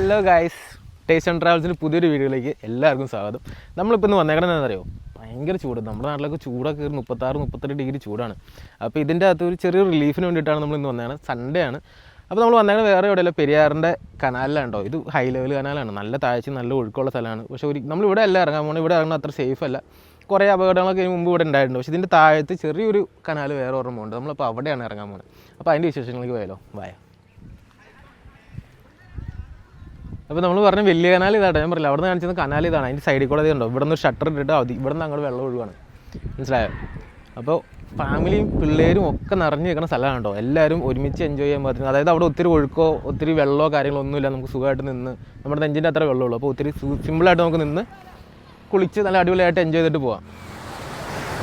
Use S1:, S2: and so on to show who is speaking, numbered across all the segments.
S1: Hello guys taste and ട്രാവൽസിന്റെ പുതിയൊരു വീഡിയോയിലേക്ക് എല്ലാവർക്കും സ്വാഗതം. നമ്മളിപ്പോൾ ഇന്ന് വന്നേക്കണത് എന്താണെന്നറിയോ? ഭയങ്കര ചൂട്. നമ്മുടെ നാട്ടിലൊക്കെ ചൂടൊക്കെ ഒരു മുപ്പത്താറ് മുപ്പത്തെട്ട് ഡിഗ്രി ചൂടാണ്. അപ്പോൾ ഇതിന്റെ അകത്ത് ഒരു ചെറിയ റിലീഫിന് വേണ്ടിയിട്ടാണ് നമ്മൾ ഇന്ന് വന്നേക്കുന്നത് സൺഡേ ആണ്. അപ്പോൾ നമ്മൾ വന്നേക്കുന്നത് വേറെ എവിടെയല്ല? പെരിയാറിന്റെ കനാലിലാണ്ടോ ഇത് ഹൈ ലെവൽ കനാലാണ്. നല്ല താഴ്ച നല്ല ഒഴുക്കുള്ള സ്ഥലമാണ്. പക്ഷേ ഒരു നമ്മളിവിടെ അല്ല ഇറങ്ങാൻ പോകണം ഇവിടെ ഇറങ്ങുന്നത് അത്ര സേഫ് അല്ല. കുറേ അപകടങ്ങളൊക്കെ മുമ്പ് ഇവിടെ ഉണ്ടായിട്ടുണ്ട് പക്ഷേ ഇതിന്റെ താഴത്ത് ചെറിയൊരു കനാൽ വേറെ ഓർമ്മ ഉണ്ട് നമ്മളിപ്പോൾ അവിടെയാണ് ഇറങ്ങാൻ പോകുന്നത് അപ്പോൾ അതിന്റെ വിശേഷങ്ങളിലേക്ക് പോയാലോ? വായ. അപ്പോൾ നമ്മൾ പറഞ്ഞ വലിയ കനാൽ ഇതാട്ടോ. ഞാൻ പറയില്ല അവിടെ നിന്ന് കാണിച്ചത് കനാൽ ഇതാണ്. അതിന്റെ സൈഡിൽ കൂടെ ഉണ്ടോ ഇവിടെ നിന്ന് ഷട്ടർ ഇട്ടിട്ട് അത് ഇവിടെ നിന്ന് അങ്ങോട്ട് വെള്ളം ഒഴുകാണ് മനസ്സിലായോ? അപ്പോൾ ഫാമിലിയും പിള്ളേരും ഒക്കെ നിറഞ്ഞു നിൽക്കുന്ന സ്ഥലമാണ് കേട്ടോ. എല്ലാവരും ഒരുമിച്ച് എൻജോയ് ചെയ്യാൻ പറ്റുന്നത് അതായത് അവിടെ ഒത്തിരി ഒഴുക്കോ ഒത്തിരി വെള്ളമോ കാര്യങ്ങളോ ഒന്നുമില്ല. നമുക്ക് സുഖമായിട്ട് നിന്ന് നമ്മുടെ നെഞ്ചിന്റെ അത്ര വെള്ളമുള്ളൂ. അപ്പോൾ ഒത്തിരി സിമ്പിളായിട്ട് നമുക്ക് നിന്ന് കുളിച്ച് നല്ല അടിപൊളിയായിട്ട് എൻജോയ് ചെയ്തിട്ട് പോവാം.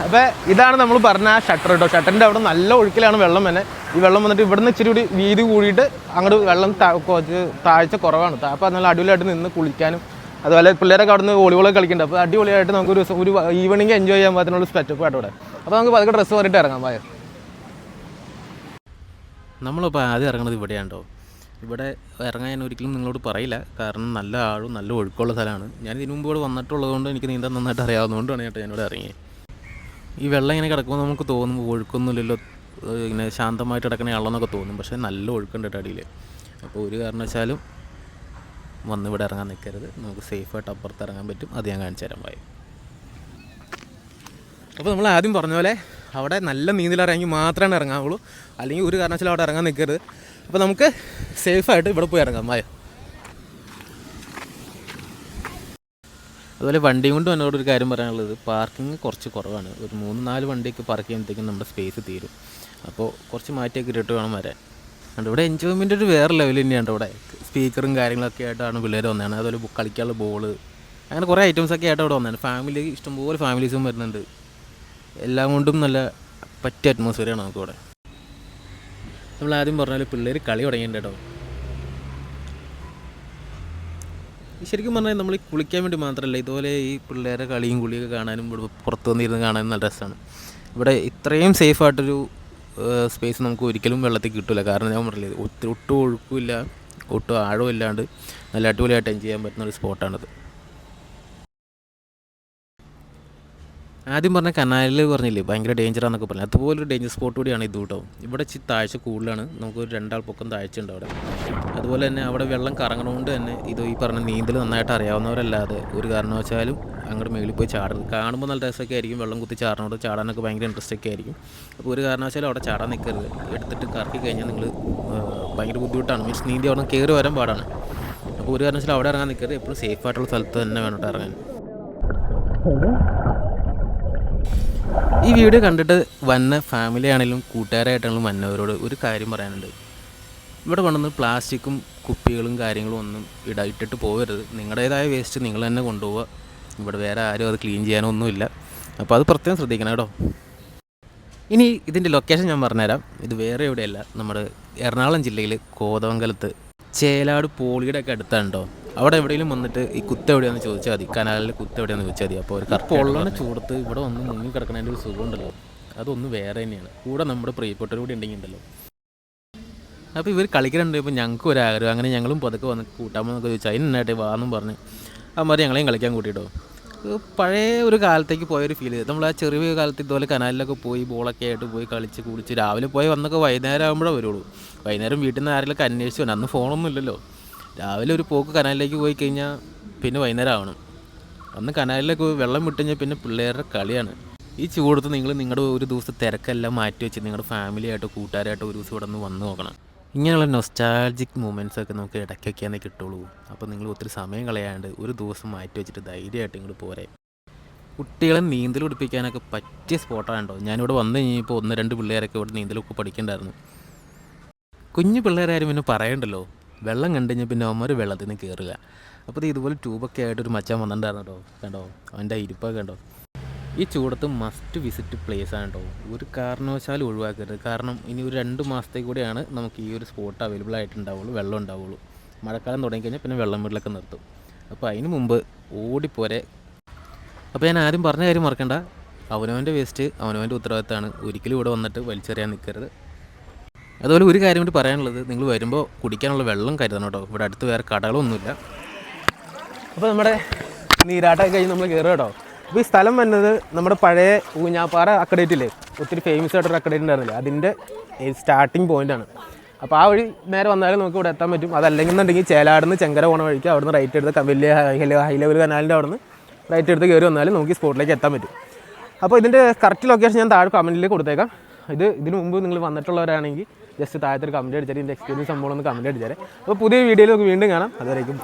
S1: അപ്പോൾ ഇതാണ് നമ്മൾ പറഞ്ഞ ആ ഷട്ടർ കേട്ടോ ഷട്ടറിന്റെ അവിടെ നല്ല ഒഴുക്കിലാണ് വെള്ളം തന്നെ ഈ വെള്ളം വന്നിട്ട് ഇവിടുന്ന് ഇച്ചിരി കൂടി വീതി കൂടിയിട്ട് അങ്ങോട്ട് വെള്ളം കുറച്ച് താഴ്ച കുറവാണ്. അപ്പോൾ നല്ല അടിപൊളിയായിട്ട് നിന്ന് കുളിക്കാനും അതുപോലെ പിള്ളേരൊക്കെ അവിടെ നിന്ന് വോളിബോളൊക്കെ കളിക്കുന്നുണ്ട് അപ്പോൾ അടിപൊളിയായിട്ട് നമുക്ക് ഒരു ദിവസം ഒരു ഈവനിങ് എൻജോയ് ചെയ്യാൻ പറ്റുന്ന സെറ്റപ്പ് ആയിട്ട് ഇവിടെ. അപ്പോൾ നമുക്ക് പതുക്കെ ഡ്രസ്സ് മാറിയിട്ട് ഇറങ്ങാം. പായ
S2: നമ്മളിപ്പോൾ ആദ്യം ഇറങ്ങുന്നത് ഇവിടെയാണ്? ഇവിടെ ഇറങ്ങാൻ ഞാൻ ഒരിക്കലും നിങ്ങളോട് പറയില്ല. കാരണം നല്ല ആഴും നല്ല ഒഴുക്കുള്ള സ്ഥലമാണ്. ഞാൻ ഇതിനു മുമ്പ് ഇവിടെ വന്നിട്ടുള്ളതുകൊണ്ട് എനിക്ക് നീന്താൻ നന്നായിട്ട് അറിയാവുന്നതുകൊണ്ടാണ് ഞാൻ ഇവിടെ ഇറങ്ങിയത്. ഈ വെള്ളം ഇങ്ങനെ കിടക്കുമ്പോൾ നമുക്ക് തോന്നും ഒഴുക്കൊന്നുമില്ലല്ലോ ഇങ്ങനെ ശാന്തമായിട്ട് കിടക്കണ വെള്ളമെന്നൊക്കെ തോന്നും. പക്ഷേ നല്ല ഒഴുക്കുണ്ട് കേട്ടോ അടിയിൽ അപ്പോൾ ഒരു കാരണവശാലും വന്ന് ഇവിടെ ഇറങ്ങാൻ നിൽക്കരുത് നമുക്ക് സേഫായിട്ട് അപ്പുറത്ത് ഇറങ്ങാൻ പറ്റും. അത് ഞാൻ കാണിച്ചു തരാൻ പോയി
S1: അപ്പോൾ നമ്മൾ ആദ്യം പറഞ്ഞ പോലെ അവിടെ നല്ല നീന്തലിറങ്ങി മാത്രമേ ഇറങ്ങാവുള്ളൂ. അല്ലെങ്കിൽ ഒരു കാരണവശാലും അവിടെ ഇറങ്ങാൻ നിൽക്കരുത് അപ്പോൾ നമുക്ക് സേഫായിട്ട് ഇവിടെ പോയി ഇറങ്ങാം. വായോ.
S2: അതുപോലെ വണ്ടിയും കൊണ്ട് എന്നോട് ഒരു കാര്യം പറയാനുള്ളത് പാർക്കിംഗ് കുറച്ച് കുറവാണ്. ഒരു മൂന്ന് നാല് വണ്ടിയൊക്കെ പാർക്ക് ചെയ്യുമ്പോഴത്തേക്കും നമ്മുടെ സ്പേസ് തീരും. അപ്പോൾ കുറച്ച് മാറ്റിയൊക്കെ ഇട്ടിട്ട് വേണം വരാൻ. അതുകൊണ്ട് ഇവിടെ എൻജോയ്മെന്റ് ഒരു വേറെ ലെവൽ തന്നെയാണ് ഇവിടെ. സ്പീക്കറും കാര്യങ്ങളൊക്കെ ആയിട്ടാണ് പിള്ളേർ വന്നതാണ് അതുപോലെ ബുക്ക് കളിക്കാനുള്ള ബോൾ അങ്ങനെ കുറേ ഐറ്റംസ് ഒക്കെ ആയിട്ട് അവിടെ വന്നതാണ് ഫാമിലി ഇഷ്ടംപോലെ ഫാമിലീസും വരുന്നുണ്ട്. എല്ലാം കൊണ്ടും നല്ല പറ്റിയ അറ്റ്മോസ്ഫിയറാണ് നമുക്കിവിടെ. നമ്മൾ ആദ്യം പറഞ്ഞാൽ പിള്ളേർ കളി തുടങ്ങിയിട്ടുണ്ട് കേട്ടോ. ശരിക്കും പറഞ്ഞാൽ നമ്മൾ കുളിക്കാൻ വേണ്ടി മാത്രമല്ല ഇതുപോലെ ഈ പിള്ളേരെ കളിയും കുളിയൊക്കെ കാണാനും ഇവിടെ പുറത്ത് വന്നിരുന്ന് കാണാനും നല്ല രസമാണ്. ഇവിടെ ഇത്രയും സേഫ് ആയിട്ടൊരു സ്പേസ് നമുക്ക് ഒരിക്കലും വെള്ളത്തിൽ കിട്ടില്ല കാരണം ഞാൻ പറഞ്ഞില്ല ഒത്തിരി ഒട്ടും ഒഴുക്കുമില്ല ഒട്ടും ആഴവും ഇല്ലാണ്ട് നല്ല അടിപൊളിയായിട്ട് എൻജോയ് ചെയ്യാൻ പറ്റുന്ന ഒരു സ്പോട്ടാണിത് ആദ്യം പറഞ്ഞ കനാലിൽ പറഞ്ഞില്ലേ? ഭയങ്കര ഡേഞ്ചറാന്നൊക്കെ പറഞ്ഞു അതുപോലെ ഒരു ഡേഞ്ചർ സ്പോട്ട് കൂടിയാണ് ഇത് കേട്ടോ. ഇവിടെ താഴ്ച കൂടുതലാണ്. നമുക്ക് ഒരു രണ്ടാൾ പൊക്കം താഴ്ച ഉണ്ട് അവിടെ. അതുപോലെ തന്നെ അവിടെ വെള്ളം കറങ്ങണോണ്ട് തന്നെ ഇത് ഈ പറഞ്ഞ നീന്തൽ നന്നായിട്ട് അറിയാവുന്നവരല്ലാതെ ഒരു കാരണവശാലും അങ്ങോട്ട് മേളിൽ പോയി ചാടരുത്. കാണുമ്പോൾ നല്ല രസമൊക്കെ ആയിരിക്കും. വെള്ളം കുത്തി ചാടണോട് ചാടാനൊക്കെ ഭയങ്കര ഇൻട്രസ്റ്റ് ഒക്കെ ആയിരിക്കും. അപ്പോൾ ഒരു കാരണവശാലും അവിടെ ചാടാൻ നിൽക്കരുത് എടുത്തിട്ട് കറക്കി കഴിഞ്ഞാൽ നിങ്ങൾ ഭയങ്കര ബുദ്ധിമുട്ടാണ്. മീൻസ് നീന്തി അവിടെ കയറി വരാൻ പാടാണ്. അപ്പോൾ ഒരു കാരണവശാലും അവിടെ ഇറങ്ങാൻ നിൽക്കരുത് എപ്പോഴും സേഫ് ആയിട്ടുള്ള സ്ഥലത്ത് തന്നെ വേണം ഇറങ്ങാൻ. ഈ വീഡിയോ കണ്ടിട്ട് വന്ന ഫാമിലി ആണെങ്കിലും കൂട്ടുകാരായിട്ടാണെങ്കിലും വന്നവരോട് ഒരു കാര്യം പറയാനുണ്ട്. ഇവിടെ കൊണ്ടുവന്ന് പ്ലാസ്റ്റിക്കും കുപ്പികളും കാര്യങ്ങളും ഒന്നും ഇട ഇട്ടിട്ട് പോകരുത്. നിങ്ങളുടേതായ വേസ്റ്റ് നിങ്ങൾ തന്നെ കൊണ്ടുപോവുക. ഇവിടെ വേറെ ആരും അത് ക്ലീൻ ചെയ്യാനോ ഒന്നുമില്ല അപ്പോൾ അത് പ്രത്യേകം ശ്രദ്ധിക്കണം കേട്ടോ. ഇനി ഇതിന്റെ ലൊക്കേഷൻ ഞാൻ പറഞ്ഞുതരാം. ഇത് വേറെ എവിടെയല്ല. നമ്മുടെ എറണാകുളം ജില്ലയിൽ കോതമംഗലത്ത്. ചേലാട് പോളിയുടെ ഒക്കെ അടുത്താണ് കേട്ടോ. അവിടെ എവിടെയെങ്കിലും വന്നിട്ട് ഈ കുത്ത് എവിടെയാണെന്ന് ചോദിച്ചാൽ മതി. കനാലിൽ കുത്ത് എവിടെയാണെന്ന് ചോദിച്ചാൽ മതി. അപ്പോൾ ഒരു കറക്റ്റ് പൊള്ളണ ചൂടത്ത് ഇവിടെ വന്ന് മുങ്ങി കിടക്കണതിന്റെ ഒരു സുഖമുണ്ടല്ലോ. അതൊന്ന് വേറെ തന്നെയാണ്. കൂടെ നമ്മുടെ പ്രിയപ്പെട്ടവർ കൂടി ഉണ്ടെങ്കിൽ ഉണ്ടല്ലോ. അപ്പോൾ ഇവർ കളിക്കുന്നുണ്ട് ഇപ്പോൾ ഞങ്ങൾക്ക് ഒരു ആഗ്രഹം. അങ്ങനെ ഞങ്ങളും പതുക്കെ വന്ന് കൂട്ടാമെന്നൊക്കെ ചോദിച്ചാൽ അതിനായിട്ട് വാന്നും പറഞ്ഞ്. അമ്മമാർ ഞങ്ങളെയും കളിക്കാൻ കൂട്ടിയിട്ടോ പഴയ ഒരു കാലത്തേക്ക് പോയൊരു ഫീൽ ചെയ്തു നമ്മൾ ആ ചെറിയ കാലത്ത് ഇതുപോലെ കനാലിലൊക്കെ പോയി ബോളൊക്കെ ആയിട്ട് പോയി കളിച്ച് കുളിച്ച് രാവിലെ പോയി വന്നൊക്കെ വൈകുന്നേരം ആകുമ്പോഴേ വരുള്ളൂ. വൈകുന്നേരം വീട്ടിൽ നിന്ന് ആരെങ്കിലും അന്വേഷിച്ചു വന്നു അന്ന് ഫോണൊന്നും ഇല്ലല്ലോ. രാവിലെ ഒരു പോക്ക് കനാലിലേക്ക് പോയി കഴിഞ്ഞാൽ പിന്നെ വൈകുന്നേരം ആവണം അന്ന് കനാലിലേക്ക് പോയി വെള്ളം വിട്ട് കഴിഞ്ഞാൽ പിന്നെ പിള്ളേരുടെ കളിയാണ്. ഈ ചൂടത്ത് നിങ്ങൾ നിങ്ങളുടെ ഒരു ദിവസം തിരക്കെല്ലാം മാറ്റി വെച്ച് നിങ്ങളുടെ ഫാമിലിയായിട്ടോ കൂട്ടുകാരായിട്ടോ ഒരു ദിവസം ഇവിടെ നിന്ന് വന്ന് നോക്കണം. ഇങ്ങനെയുള്ള നൊസ്റ്റാൾജിക് മൂമെന്റ്സ് ഒക്കെ നമുക്ക് ഇടയ്ക്കൊക്കെയാണേ കിട്ടുള്ളൂ. അപ്പോൾ നിങ്ങൾ ഒത്തിരി സമയം കളയാണ്ട് ഒരു ദിവസം മാറ്റി വെച്ചിട്ട് ധൈര്യമായിട്ട് ഇങ്ങോട്ട് പോരെ. കുട്ടികളെ നീന്തൽ പഠിപ്പിക്കാനൊക്കെ പറ്റിയ സ്പോട്ടാണ് കേട്ടോ ഞാനിവിടെ വന്നു കഴിഞ്ഞപ്പോൾ ഒന്ന് രണ്ട് പിള്ളേരൊക്കെ ഇവിടെ നീന്തലൊക്കെ പഠിക്കണ്ടായിരുന്നു. കുഞ്ഞു പിള്ളേരാരും പിന്നെ പറയണ്ടല്ലോ? വെള്ളം കണ്ടു കഴിഞ്ഞാൽ പിന്നെ അവന്മാർ വെള്ളത്തിൽ നിന്ന് കയറുക അപ്പോൾ ഇത് ഇതുപോലെ ട്യൂബൊക്കെ ആയിട്ടൊരു മച്ചാൻ വന്നിട്ടുണ്ടായിരുന്നു കേട്ടോ. കണ്ടോ? അവന്റെ ഇരിപ്പൊക്കെ കണ്ടോ? ഈ ചൂടത്ത് മസ്റ്റ് വിസിറ്റ് പ്ലേസ് ആണ് കേട്ടോ. ഒരു കാരണവശാലും ഒഴിവാക്കരുത്. കാരണം ഇനി ഒരു രണ്ട് മാസത്തേക്ക് കൂടെയാണ് നമുക്ക് ഈ ഒരു സ്പോട്ട് അവൈലബിൾ ആയിട്ടുണ്ടാവുള്ളൂ വെള്ളം ഉണ്ടാവുള്ളൂ. മഴക്കാലം തുടങ്ങിക്കഴിഞ്ഞാൽ പിന്നെ വെള്ളം വീട്ടിലൊക്കെ നിർത്തും. അപ്പോൾ അതിന് മുമ്പ് ഓടിപ്പോരെ. അപ്പോൾ ഞാൻ ആരും പറഞ്ഞ കാര്യം മറക്കണ്ട. അവനവന്റെ വേസ്റ്റ് അവനവന്റെ ഉത്തരവാദിത്തമാണ് ഒരിക്കലും ഇവിടെ വന്നിട്ട് വലിച്ചെറിയാൻ നിൽക്കരുത് അതുപോലെ ഒരു കാര്യം കൂടി പറയാനുള്ളത്. നിങ്ങൾ വരുമ്പോൾ കുടിക്കാനുള്ള വെള്ളം കരുതണം കേട്ടോ. ഇവിടെ അടുത്ത് വേറെ കടകളൊന്നുമില്ല.
S1: അപ്പോൾ നമ്മുടെ നീരാട്ടം കഴിഞ്ഞ് നമ്മൾ കയറുക കേട്ടോ. അപ്പോൾ ഈ സ്ഥലം വന്നത് നമ്മുടെ പഴയ ഊഞ്ഞാപ്പാറ അക്കഡേറ്റില്ലേ ഒത്തിരി ഫേമസ് ആയിട്ടൊരു അക്കഡേറ്റ് ഉണ്ടായിരുന്നില്ല? അതിന്റെ സ്റ്റാർട്ടിങ് പോയിന്റാണ് അപ്പോൾ ആ വഴി നേരെ വന്നാലും നമുക്ക് ഇവിടെ എത്താൻ പറ്റും. അതല്ലെങ്കിൽ എന്നുണ്ടെങ്കിൽ ചേലാടുന്ന് ചെങ്കര പോണ വഴിക്ക് അവിടുന്ന് റൈറ്റ് എടുത്ത് വലിയ ഹൈ ലെവൽ കനാലിന്റെ അവിടുന്ന് റൈറ്റ് എടുത്ത് കയറി വന്നാലും നമുക്ക് ഈ സ്പോട്ടിലേക്ക് എത്താൻ പറ്റും. അപ്പോൾ ഇതിന്റെ കറക്റ്റ് ലൊക്കേഷൻ ഞാൻ താഴെ കമന്റിൽ കൊടുത്തേക്കാം. ഇത് ഇതിനു മുമ്പ് നിങ്ങൾ വന്നിട്ടുള്ളവരാണെങ്കിൽ ജസ്റ്റ് താഴത്തൊരു കമന്റ് അടിച്ചാൽ എന്റെ എക്സ്പീരിയൻസ് സംഭവം ഒന്ന് കമന്റ് അടിച്ചാൽ അപ്പോൾ പുതിയ വീഡിയോയിൽ നമുക്ക് വീണ്ടും കാണാം അതുവരേക്കും.